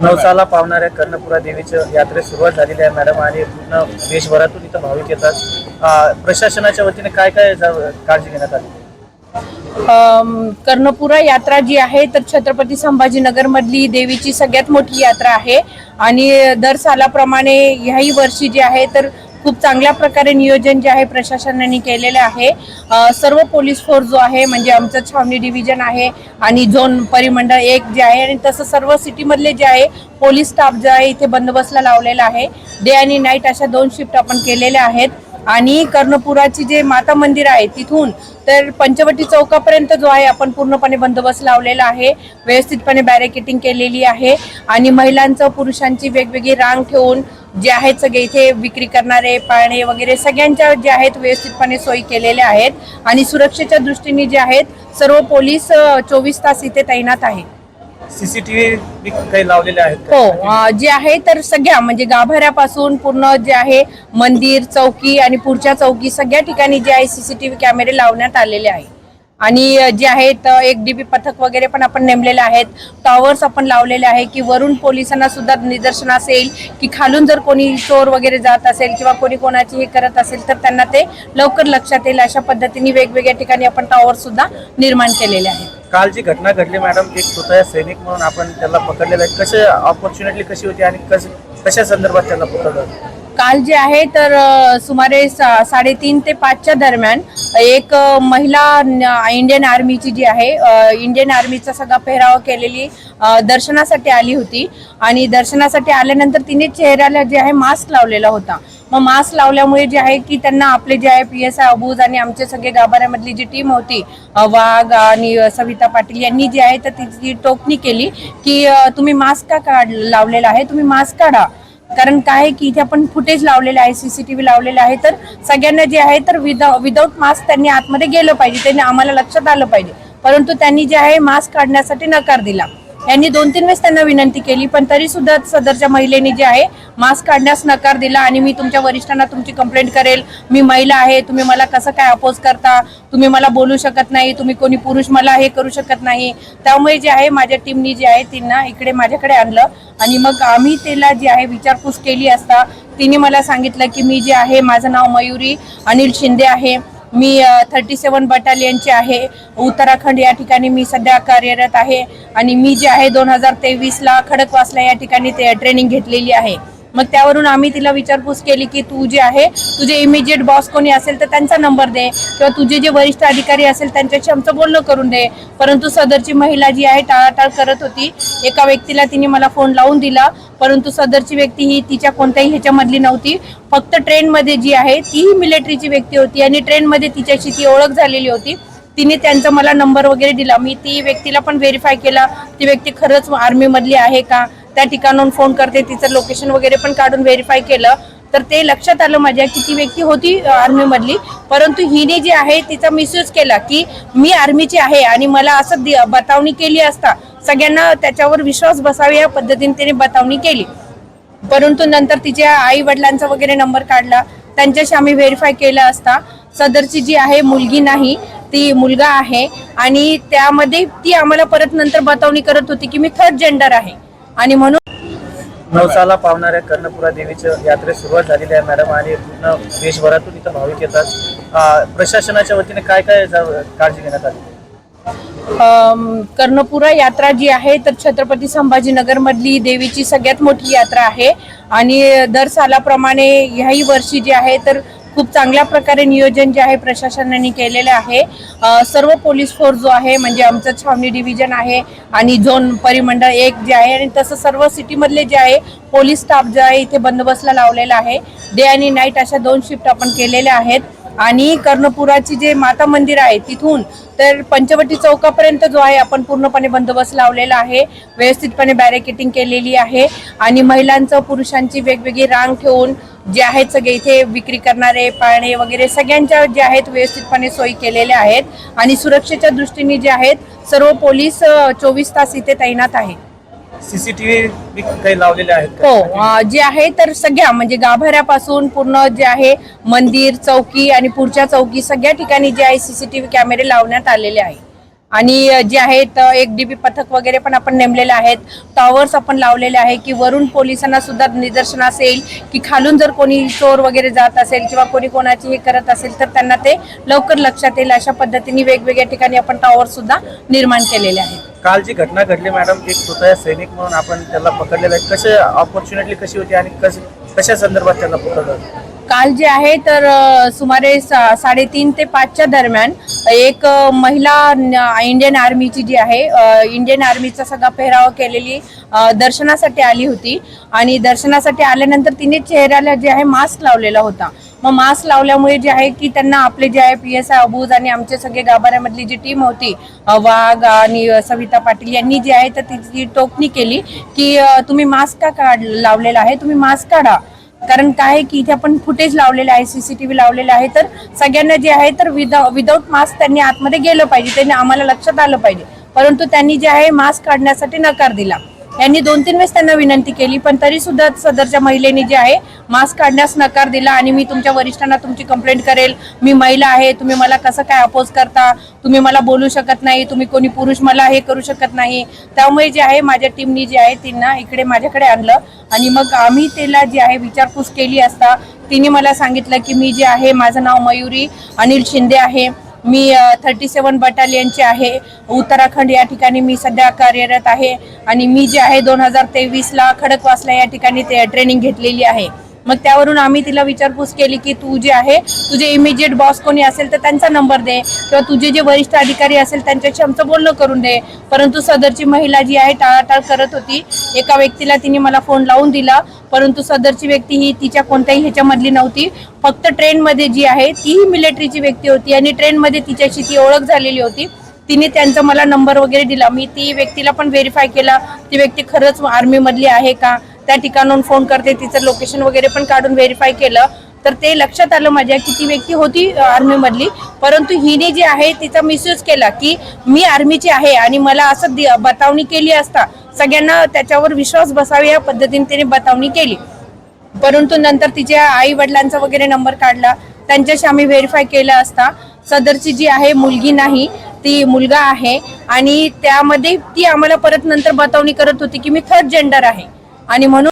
नवसाला पावणाऱ्या कर्णपुरा देवीच्या यात्रेस सुरुवात झालेली आहे मॅडम आणि पूर्ण देशभरातून इथं भाविक येतात. प्रशासनाच्या वतीने काय काय काळजी घेण्यात आली? कर्णपुरा यात्रा जी आहे तर छत्रपती संभाजीनगर मधली देवीची सगळ्यात मोठी यात्रा आहे. आणि दर सालाप्रमाणे ह्याही वर्षी जी आहे तर खूप चांगल्या प्रकारे नियोजन जे आहे प्रशासनाने केलेले आहे. सर्व पोलीस फोर्स जो आहे म्हणजे आमचं छावणी डिव्हिजन आहे आणि झोन परिमंडळ एक जे आहे आणि तसं सर्व सिटीमधले जे आहे पोलीस स्टाफ जे आहे इथे बंदोबस्तला लावलेला आहे. डे आणि नाईट अशा दोन शिफ्ट आपण केलेल्या आहेत. आणि कर्णपुराची जे माता मंदिर आहे तिथून तर पंचवटी चौकापर्यंत जो आहे आपण पूर्णपणे बंदोबस्त लावलेला आहे. व्यवस्थितपणे बॅरिकेटिंग केलेली आहे. आणि महिलांचं पुरुषांची वेगवेगळी रांग ठेवून जे आहेत सगळे इथे विक्री करणारे पाळणे वगैरे सगळ्यांच्या जे आहेत व्यवस्थितपणे सोयी केलेल्या आहेत. आणि सुरक्षेच्या दृष्टीने जे आहेत सर्व पोलीस चोवीस तास इथे तैनात आहेत सीसीटीव्ही काही लावलेले आहेत हो जे आहे तर सगळ्या म्हणजे गाभाऱ्यापासून पूर्ण जे आहे मंदिर चौकी आणि पुढच्या चौकी सगळ्या ठिकाणी जे आहे सीसीटीव्ही कॅमेरे लावण्यात आलेले आहे आणि जे आहेत अं, एक डीबी पथक वगैरे पण आपण नेमलेले आहेत. टॉवर्स आपण लावलेले आहे की वरून पोलिसांना सुद्धा निदर्शनास येईल की खालून जर कोणी चोर वगैरे जात असेल किंवा कोणी कोणाची हे करत असेल तर त्यांना ते लवकर लक्षात येईल. अशा पद्धतीने वेगवेगळ्या ठिकाणी आपण टॉवर सुद्धा निर्माण केलेले आहेत. काल जी घटना घडली मॅडम एक स्वतः सैनिक म्हणून आपण त्याला पकडलेलं आहे. कसे ऑपॉर्च्युनिटी कशी होती आणि कस कशा संदर्भात त्याला पकडलं? काल जे आहे तर सुमारे सा- साडेतीन ते पाचच्या दरम्यान एक महिला इंडियन आर्मीची जी आहे इंडियन आर्मीचा सगळा पेहराव केलेली दर्शनासाठी आली होती. आणि दर्शनासाठी आल्यानंतर तिने चेहऱ्याला जे आहे मास्क लावलेला होता. मग मास्क लावल्यामुळे जे आहे की त्यांना आपले जे आहे पी एस आय अबूज आणि आमचे सगळे गाभाऱ्यामधली जी टीम होती वाघ आणि सविता पाटील यांनी जी आहे तर तिची टोकणी केली की तुम्ही मास्क का काढ लावलेला आहे? तुम्ही मास्क काढा. कारण काय आहे की इथे आपण फुटेज लावलेले आहे सीसीटीव्ही लावलेले आहे. तर सगळ्यांना जे आहे तर विदा विदाऊट मास्क त्यांनी आतमध्ये गेलं पाहिजे. त्यांनी आम्हाला लक्षात आलं पाहिजे. परंतु त्यांनी जे आहे मास्क काढण्यासाठी नकार दिला. यांनी दोन तीन वेळेस त्यांना विनंती केली पण तरी सुद्धा सदरच्या महिलेने जे आहे मास्क काढण्यास नकार दिला आणि मी तुमच्या वरिष्ठांना तुमची कंप्लेंट करेल. मी महिला आहे तुम्ही मला कसं काय अपोज करता? तुम्ही मला बोलू शकत नाही तुम्ही कोणी पुरुष मला हे करू शकत नाही. त्यामुळे जे आहे माझ्या टीमनी जे आहे त्यांना इकडे माझ्याकडे आणलं. आणि मग आम्ही तिला जे आहे विचारपूस केली असता तिने मला सांगितलं की मी जे आहे माझं नाव मयुरी अनिल शिंदे आहे. मी थर्टी सेवन बटालियनची आहे. उत्तराखंड या ठिकाणी मी सध्या कार्यरत आहे. आणि मी जे आहे दोन हजार तेवीसला खडकवासला या ठिकाणी ते ट्रेनिंग घेतलेली आहे. मग त्यावरून आम्ही तिला विचारपूस केली की तू जे आहे तुझे इमिजिएट बॉस कोणी असेल तर त्यांचा नंबर दे. किंवा तुझे जे वरिष्ठ अधिकारी असेल त्यांच्याशी आमचं बोलणं करून दे. परंतु सदरची महिला जी आहे टाळाटाळ करत होती. एका व्यक्तीला तिने मला फोन लावून दिला. परंतु सदरची व्यक्ती ही तिच्या कोणत्याही ह्याच्यामधली नव्हती. फक्त ट्रेनमध्ये जी आहे तीही मिलिटरीची व्यक्ती होती आणि ट्रेनमध्ये तिच्याशी ती ओळख झालेली होती. तिने त्यांचा मला नंबर वगैरे दिला. मी ती व्यक्तीला पण व्हेरीफाय केला ती व्यक्ती खरंच आर्मीमधली आहे का? त्या ठिकाणाहून फोन करते. तिचं लोकेशन वगैरे पण काढून व्हेरीफाय केलं. तर ते लक्षात आलं माझ्या की ती व्यक्ती होती आर्मीमधली परंतु हिने जी आहे तिचा मिसयूज केला की मी आर्मीची आहे आणि मला असं दि- बतावणी केली असता सगळ्यांना त्याच्यावर विश्वास बसावा या पद्धतीने तिने बतावणी केली. परंतु नंतर तिच्या आई वडिलांचा वगैरे नंबर काढला. त्यांच्याशी आम्ही व्हेरीफाय केलं असता. सदरची जी आहे मुलगी नाही ती मुलगा आहे. आणि त्यामध्ये ती आम्हाला परत नंतर बतावणी करत होती की मी थर्ड जेंडर आहे. आणि म्हणून नवसाला पावणाऱ्या कर्णपुरा देवीच्या यात्रेस सुरुवात झालेली आहे मॅडम आणि पूर्ण देशभरातून इथं भाविक येतात. प्रशासनाच्या वतीने काय काय काळजी घेण्यात आली? कर्णपुरा यात्रा जी आहे तर छत्रपती संभाजीनगर मधली देवीची सगळ्यात मोठी यात्रा आहे. आणि दर सालाप्रमाणे ह्याही वर्षी जी आहे तर खूप चांगल्या प्रकारे नियोजन जे आहे प्रशासनाने केलेलं आहे. सर्व पोलीस फोर्स जो आहे म्हणजे आमचं छावणी डिव्हिजन आहे आणि झोन परिमंडळ एक जे आहे आणि तसं सर्व सिटीमधले जे आहे पोलीस स्टाफ जे आहे इथे बंदोबस्तला लावलेला आहे. डे आणि नाईट अशा दोन शिफ्ट आपण केलेल्या आहेत आणि कर्णपुराची जे माता मंदिर आहे तिथून तर पंचवटी चौकापर्यंत जो आहे आपण पूर्णपणे बंदोबस्त लावलेला आहे. व्यवस्थितपणे बॅरिकेटिंग केलेली आहे आणि महिलांचं पुरुषांची वेगवेगळी रांग ठेवून जे आहेत सगळे इथे विक्री करणारे पाळणे वगैरे सगळ्यांच्या जे आहेत व्यवस्थितपणे सोयी केलेल्या आहेत. आणि सुरक्षेच्या दृष्टीने जे आहेत सर्व पोलीस चोवीस तास इथे तैनात आहेत सीसीटीव्ही काही लावलेले आहेत? हो जे आहे तर सगळ्या म्हणजे गाभाऱ्यापासून पूर्ण जे आहे मंदिर चौकी आणि पुढच्या चौकी सगळ्या ठिकाणी जे आहे सीसीटीव्ही कॅमेरे लावण्यात आलेले आहे आणि जे आहेत एक डीबी पथक वगैरे पण आपण नेमलेले आहेत. टॉवर्स आपण लावलेले आहे की वरून पोलिसांना सुद्धा निदर्शनास येईल की खालून जर कोणी चोर वगैरे जात असेल किंवा कोणी कोणाची हे करत असेल तर त्यांना ते लवकर लक्षात येईल. अशा पद्धतीने वेगवेगळ्या ठिकाणी आपण टॉवर सुद्धा निर्माण केलेले आहेत. काल जी घटना घडली मॅडम एक स्वतः सैनिक म्हणून आपण त्याला पकडलेलं आहे. कसे ऑपॉर्च्युनिटी कशी होती आणि कशी कशा संदर्भात त्याला पकडलं? काल जे आहे तर सुमारे सा- साडेतीन ते पाचच्या दरम्यान एक महिला इंडियन आर्मीची जी आहे इंडियन आर्मीचा सगळा पेहराव केलेली दर्शनासाठी आली होती. आणि दर्शनासाठी आल्यानंतर तिने चेहऱ्याला जे आहे मास्क लावलेला होता. मग मास्क लावल्यामुळे जे आहे की त्यांना आपले जे आहे पी एस आय अबूज आणि आमचे सगळे गाभाऱ्यामधली जी टीम होती वाघ आणि सविता पाटील यांनी जी आहे तर तिची टोकणी केली की तुम्ही मास्क का काढ लावलेला आहे? तुम्ही मास्क काढा. कारण काय आहे की इथे आपण फुटेज लावलेले आहे सीसीटीव्ही लावलेले आहे. तर सगळ्यांना जे आहे तर विदाऊट मास्क त्यांनी आतमध्ये गेलं पाहिजे. त्यांनी आम्हाला लक्षात आलं पाहिजे. परंतु त्यांनी जे आहे मास्क काढण्यासाठी नकार दिला. यांनी दोन तीन वेळेस त्यांना विनंती केली पण तरी सुद्धा सदरच्या महिलेने जे आहे मास्क काढण्यास नकार दिला आणि मी तुमच्या वरिष्ठांना तुमची कंप्लेंट करेल. मी महिला आहे तुम्ही मला कसं काय अपोज करता? तुम्ही मला बोलू शकत नाही तुम्ही कोणी पुरुष मला हे करू शकत नाही. त्यामुळे जे आहे माझ्या टीमनी जे आहे त्यांना इकडे माझ्याकडे आणलं. आणि मग आम्ही त्याला जे आहे विचारपूस केली असता तिने मला सांगितलं की मी जे आहे माझं नाव मयुरी अनिल शिंदे आहे. मी थर्टी सेवन बटालियनचे आहे. उत्तराखंड या ठिकाणी मी सध्या कार्यरत आहे. आणि मी जे आहे दोन हजार तेवीसला खडकवासला या ठिकाणी ते ट्रेनिंग घेतलेली आहे. मग त्यावरून आम्ही तिला विचारपूस केली की तू जे आहे तुझे इमिजिएट बॉस कोणी असेल तर त्यांचा नंबर दे किंवा तुझे जे वरिष्ठ अधिकारी असेल त्यांच्याशी आमचं बोलणं करून दे. परंतु सदरची महिला जी आहे टाळाटाळ करत होती. एका व्यक्तीला तिने मला फोन लावून दिला. परंतु सदरची व्यक्ती ही तिच्या कोणत्याही ह्याच्यामधली नव्हती. फक्त ट्रेनमध्ये जी आहे तीही मिलिटरीची व्यक्ती होती आणि ट्रेनमध्ये तिच्याशी ती ओळख झालेली होती. तिने त्यांचा मला नंबर वगैरे दिला. मी ती व्यक्तीला पण व्हेरीफाय केला ती व्यक्ती खरंच आर्मीमधली आहे का? त्या ठिकाणाहून फोन करते. तिचं लोकेशन वगैरे पण काढून व्हेरीफाय केलं. तर ते लक्षात आलं माझ्या की ती व्यक्ती होती आर्मीमधली परंतु हिने जी आहे तिचा मिसयूज केला की मी आर्मीची आहे आणि मला असं दि- बतावणी केली असता सगळ्यांना त्याच्यावर विश्वास बसावा या पद्धतीने तिने बतावणी केली. परंतु नंतर तिच्या आई वडिलांचा वगैरे नंबर काढला. त्यांच्याशी आम्ही व्हेरीफाय केलं असता. सदरची जी आहे मुलगी नाही ती मुलगा आहे. आणि त्यामध्ये ती आम्हाला परत नंतर बतावणी करत होती की मी थर्ड जेंडर आहे. आणि म्हणून